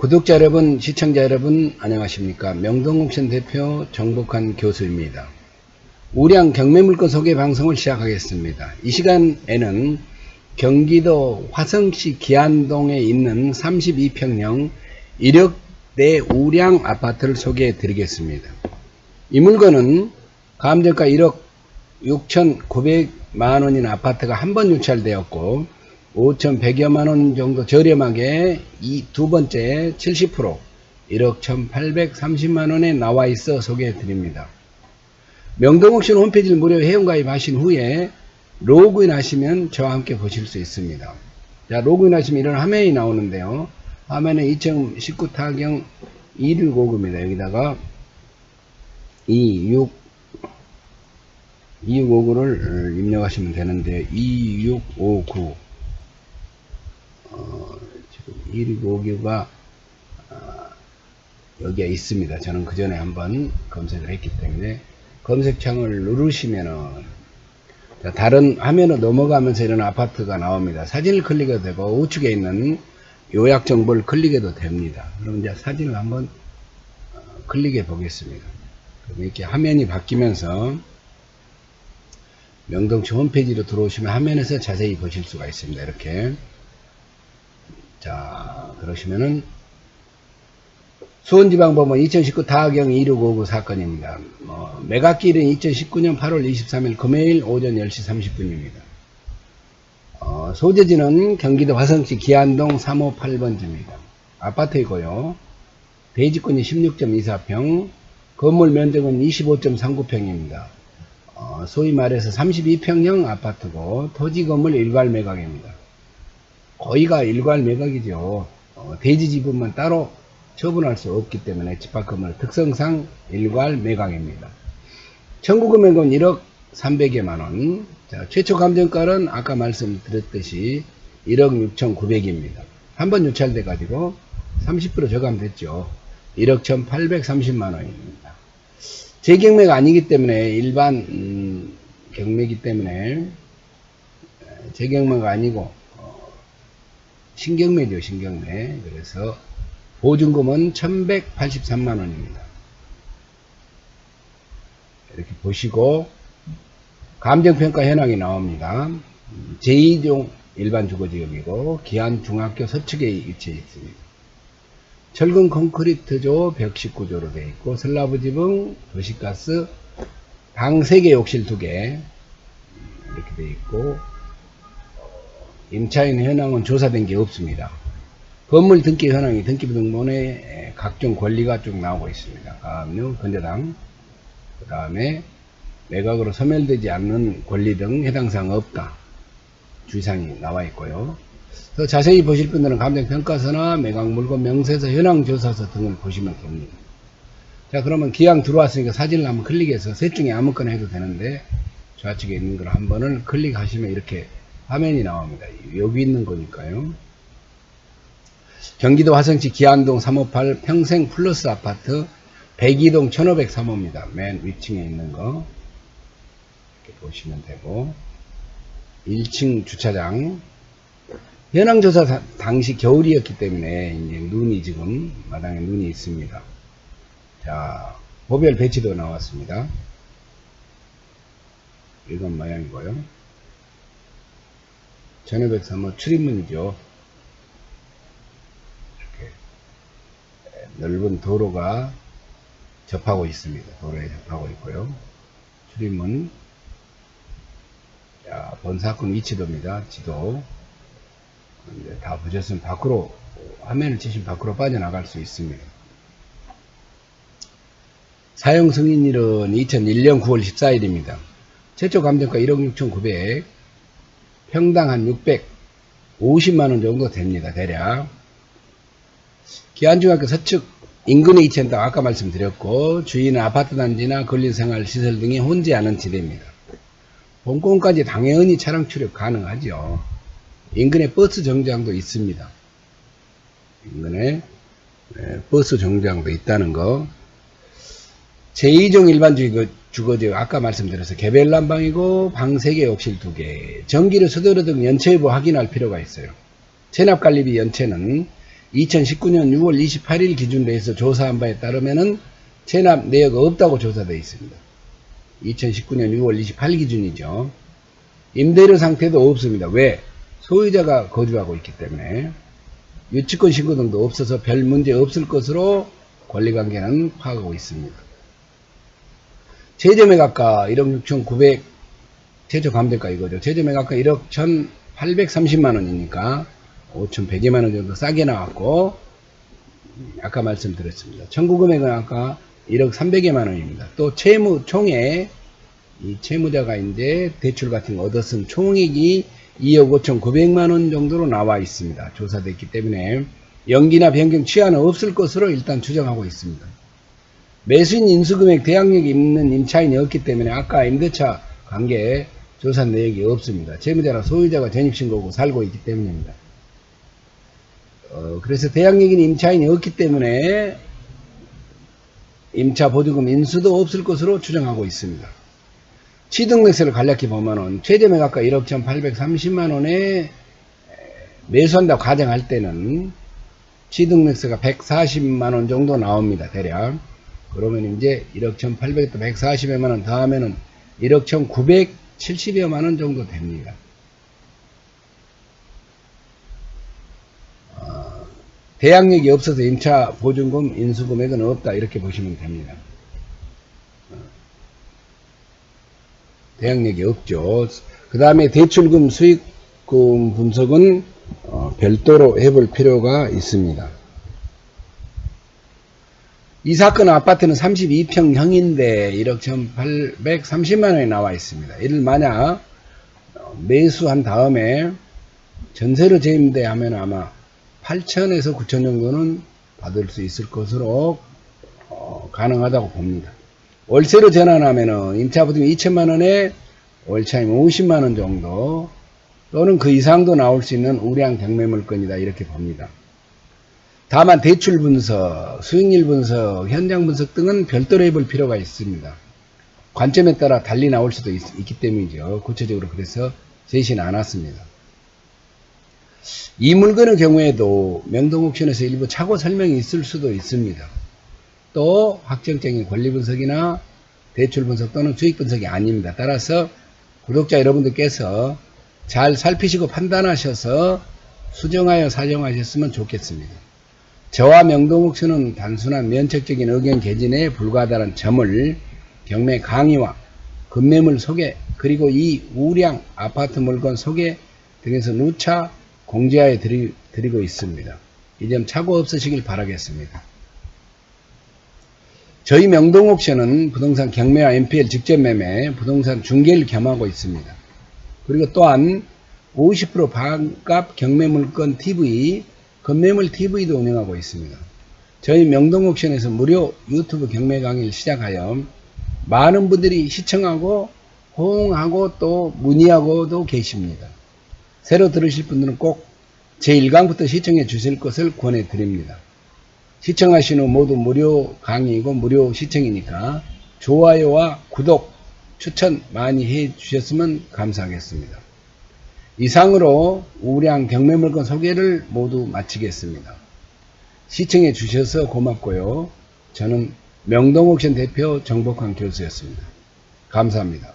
구독자 여러분, 시청자 여러분, 안녕하십니까. 명동옥션 대표 정복한 교수입니다. 우량 경매물건 소개 방송을 시작하겠습니다. 이 시간에는 경기도 화성시 기안동에 있는 32평형 1억대 우량 아파트를 소개해 드리겠습니다. 이 물건은 감정가 1억 6,900만 원인 아파트가 한 번 유찰되었고 5,100여만 원 정도 저렴하게 이 두 번째 70% 1억 1,830만 원에 나와 있어 소개해 드립니다. 명동옥션 홈페이지를 무료 회원가입 하신 후에 로그인 하시면 저와 함께 보실 수 있습니다. 자, 로그인 하시면 이런 화면이 나오는데요. 화면에 2019 타경 2159입니다. 여기다가 26 2659를 입력하시면 되는데 2659 어, 지금 159가 아, 여기에 있습니다. 저는 그 전에 한번 검색을 했기 때문에 검색창을 누르시면은 자, 다른 화면으로 넘어가면서 이런 아파트가 나옵니다. 사진을 클릭해도 되고 우측에 있는 요약 정보를 클릭해도 됩니다. 그럼 이제 사진을 한번 어, 클릭해 보겠습니다. 이렇게 화면이 바뀌면서 명동시 홈페이지로 들어오시면 화면에서 자세히 보실 수가 있습니다. 이렇게 자 그러시면은 수원지방법원 2019 다하경 2659 사건입니다. 뭐, 매각기일은 2019년 8월 23일 금요일 오전 10시 30분입니다. 어, 소재지는 경기도 화성시 기안동 358번지입니다. 아파트이고요. 대지권이 16.24평, 건물 면적은 25.39평입니다. 어, 소위 말해서 32평형 아파트고 토지 건물 일괄 매각입니다. 거의가 일괄 매각이죠. 어, 대지 지분만 따로 처분할 수 없기 때문에 집합건물 특성상 일괄 매각입니다. 청구 금액은 1억 300여만 원. 자, 최초 감정가는 아까 말씀드렸듯이 1억 6,900입니다. 한 번 유찰돼 가지고 30% 저감됐죠. 1억 1,830만 원입니다. 재경매가 아니기 때문에 일반 음, 경매이기 때문에 재경매가 아니고 어, 신경매죠 신경매 그래서 보증금은 1183만 원입니다. 이렇게 보시고 감정평가 현황이 나옵니다. 제2종 일반 주거지역이고 기안 중학교 서측에 위치해 있습니다. 철근 콘크리트조 벽식 구조로 되어 있고 슬라브 지붕, 도시가스, 방 3개 욕실 2개 이렇게 되어 있고 임차인 현황은 조사된 게 없습니다. 건물 등기 현황이 등기부등본에 각종 권리가 쭉 나오고 있습니다. 가압류, 건조당, 그 다음에 매각으로 소멸되지 않는 권리 등 해당 사항 없다. 주의사항이 나와 있고요. 더 자세히 보실 분들은 감정평가서나 매각 물건 명세서, 현황조사서 등을 보시면 됩니다. 자, 그러면 기왕 들어왔으니까 사진을 한번 클릭해서 셋 중에 아무거나 해도 되는데 좌측에 있는 걸 한 번을 클릭하시면 이렇게 화면이 나옵니다. 여기 있는 거니까요. 경기도 화성시 기안동 358 평생 플러스 아파트 102동 1503호입니다. 맨 위층에 있는 거 이렇게 보시면 되고 1층 주차장 현황조사 다- 당시 겨울이었기 때문에 이제 눈이 지금 마당에 눈이 있습니다. 자 보별 배치도 나왔습니다. 이건 모양이고요. 1503호 출입문이죠. 이렇게 넓은 도로가 접하고 있습니다. 도로에 접하고 있고요. 출입문. 자, 본 사건 위치도입니다. 지도. 이제 다 보셨으면 밖으로, 화면을 치시면 밖으로 빠져나갈 수 있습니다. 사용 승인일은 2001년 9월 14일입니다. 최초 감정가 1억 6,900, 평당 한 650만원 정도 됩니다. 대략. 기안중학교 서측 인근에 위치한다고 아까 말씀드렸고 주위는 아파트 단지나 근린생활 시설 등이 혼재 않은 지대입니다. 본권까지 당연히 차량 출입 가능하죠. 인근에 버스 정장도 있습니다. 인근에 네, 버스 정장도 있다는 거. 제2종 일반 주거, 주거지역 아까 말씀드려서 개별 난방이고 방 3개 욕실 2개 전기료 수도료 등 연체 여부 확인할 필요가 있어요. 체납관리비 연체는 2019년 6월 28일 기준으로 해서 조사한 바에 따르면은 체납 내역 없다고 조사되어 있습니다. 2019년 6월 28일 기준이죠. 임대료 상태도 없습니다. 왜? 소유자가 거주하고 있기 때문에 유치권 신고 등도 없어서 별 문제 없을 것으로 권리관계는 파악하고 있습니다. 최저 매각가 1억 6천9백 최저 감대가 이거죠. 최저 매각가 1억 1,830만 원이니까 5,100여만 원 정도 싸게 나왔고 아까 말씀드렸습니다. 청구 금액은 아까 1억 300여만 원입니다. 또 채무 총액 이 채무자가 이제 대출 같은 거 얻었은 총액이 2억 5천9백만 원 정도로 나와 있습니다. 조사됐기 때문에 연기나 변경 취하는 없을 것으로 일단 추정하고 있습니다. 매수인 인수금액 대항력이 있는 임차인이 없기 때문에 아까 임대차 관계 조사 내역이 없습니다. 채무자나 소유자가 전입신고고 살고 있기 때문입니다. 어, 그래서 대항력인 임차인이 없기 때문에 임차 보증금 인수도 없을 것으로 추정하고 있습니다. 취득매수를 간략히 보면은 최저 매각가 1억 1,830만 원에 매수한다고 가정할 때는 취득매수가 140만 원 정도 나옵니다. 대략. 그러면 이제 1억 1,800에 또 140여만 원 더하면은 1억 1,970여만 원 정도 됩니다. 어, 대항력이 없어서 임차 보증금 인수금액은 없다 이렇게 보시면 됩니다. 어, 대항력이 없죠. 그 다음에 대출금 수익금 분석은 어, 별도로 해볼 필요가 있습니다. 이 사건 아파트는 32평형인데 1억 1,830만 원이 나와 있습니다. 이를 만약 어, 매수한 다음에 전세로 재임대 하면 아마 8천에서 9천 정도는 받을 수 있을 것으로 어, 가능하다고 봅니다. 월세로 전환하면은 임차보증 2천만 원에 월차임 50만 원 정도 또는 그 이상도 나올 수 있는 우량 경매물건이다 이렇게 봅니다. 다만 대출 분석, 수익률 분석, 현장 분석 등은 별도로 해볼 필요가 있습니다. 관점에 따라 달리 나올 수도 있, 기 때문이죠. 구체적으로 그래서 제시는 않았습니다. 이 물건의 경우에도 명동옥션에서 일부 착오 설명이 있을 수도 있습니다. 또 확정적인 권리 분석이나 대출 분석 또는 수익 분석이 아닙니다. 따라서 구독자 여러분들께서 잘 살피시고 판단하셔서 수정하여 사정하셨으면 좋겠습니다. 저와 명동욱 씨는 단순한 면책적인 의견 개진에 불과하다는 점을 경매 강의와 급매물 소개 그리고 이 우량 아파트 물건 소개 등에서 누차 공지하여 드리, 고 있습니다. 이 점 착오 없으시길 바라겠습니다. 저희 명동옥션은 부동산 경매와 MPL 직접 매매, 부동산 중개를 겸하고 있습니다. 그리고 또한 50% 반값 경매 물건 TV, 건매물 TV도 운영하고 있습니다. 저희 명동옥션에서 무료 유튜브 경매 강의를 시작하여 많은 분들이 시청하고 호응하고 또 문의하고도 계십니다. 새로 들으실 분들은 꼭 제1강부터 시청해 주실 것을 권해 드립니다. 시청하신 후 모두 무료 강의이고 무료 시청이니까 좋아요와 구독, 추천 많이 해 주셨으면 감사하겠습니다. 이상으로 우량 경매물건 소개를 모두 마치겠습니다. 시청해 주셔서 고맙고요. 저는 명동옥션 대표 정복환 교수였습니다. 감사합니다.